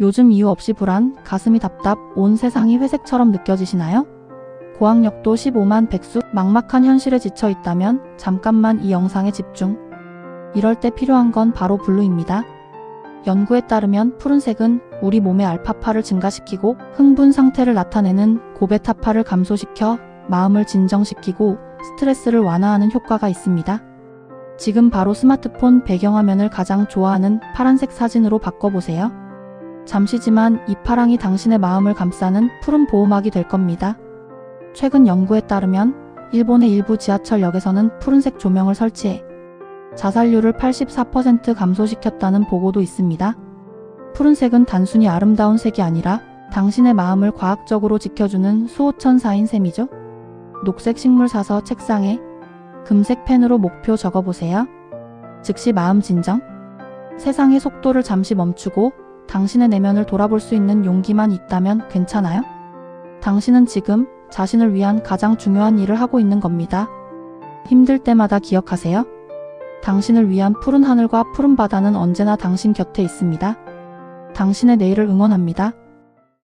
요즘 이유 없이 불안, 가슴이 답답, 온 세상이 회색처럼 느껴지시나요? 고학력도 15만 백수, 막막한 현실에 지쳐 있다면 잠깐만 이 영상에 집중. 이럴 때 필요한 건 바로 블루입니다. 연구에 따르면 푸른색은 우리 몸의 알파파를 증가시키고 흥분 상태를 나타내는 고베타파를 감소시켜 마음을 진정시키고 스트레스를 완화하는 효과가 있습니다. 지금 바로 스마트폰 배경화면을 가장 좋아하는 파란색 사진으로 바꿔보세요. 잠시지만 이 파랑이 당신의 마음을 감싸는 푸른 보호막이 될 겁니다. 최근 연구에 따르면 일본의 일부 지하철역에서는 푸른색 조명을 설치해 자살률을 84% 감소시켰다는 보고도 있습니다. 푸른색은 단순히 아름다운 색이 아니라 당신의 마음을 과학적으로 지켜주는 수호천사인 셈이죠. 녹색 식물 사서 책상에 금색 펜으로 목표 적어보세요. 즉시 마음 진정. 세상의 속도를 잠시 멈추고 당신의 내면을 돌아볼 수 있는 용기만 있다면 괜찮아요? 당신은 지금 자신을 위한 가장 중요한 일을 하고 있는 겁니다. 힘들 때마다 기억하세요. 당신을 위한 푸른 하늘과 푸른 바다는 언제나 당신 곁에 있습니다. 당신의 내일을 응원합니다.